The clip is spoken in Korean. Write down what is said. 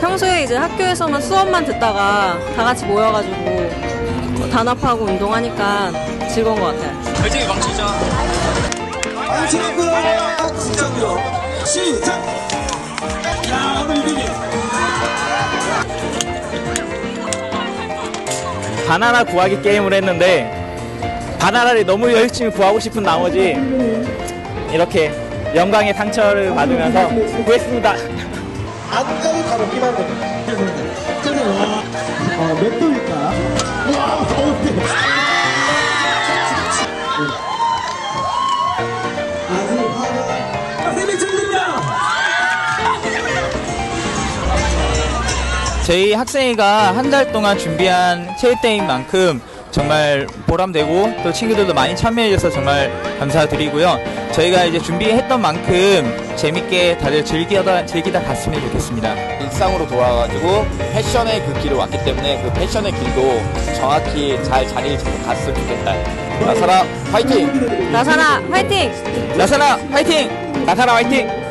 평소에 이제 학교에서만 수업만 듣다가 다 같이 모여가지고 뭐 단합하고 운동하니까 즐거운 것 같아요. 결정이 망치죠. 망치고요. 시작이요. 시작. 야 오늘. 바나나 구하기 게임을 했는데 바나나를 너무 열심히 구하고 싶은 나머지 이렇게 영광의 상처를 받으면서 구했습니다. 안까지 가보기만 해. 저는 와. 어, 몇 도일까? 와, 정도입니다. 저희 학생회가 한 달 동안 준비한 체육대회인 만큼 정말 보람되고 또 친구들도 많이 참여해줘서 정말 감사드리고요. 저희가 이제 준비했던 만큼 재밌게 다들 즐기다, 즐기다 갔으면 좋겠습니다. 일상으로 돌아와가지고 패션의 그 길을 왔기 때문에 그 패션의 길도 정확히 잘 자리를 잡고 갔으면 좋겠다. 나사라 화이팅! 나사라 화이팅! 나사라 화이팅! 나사라 화이팅!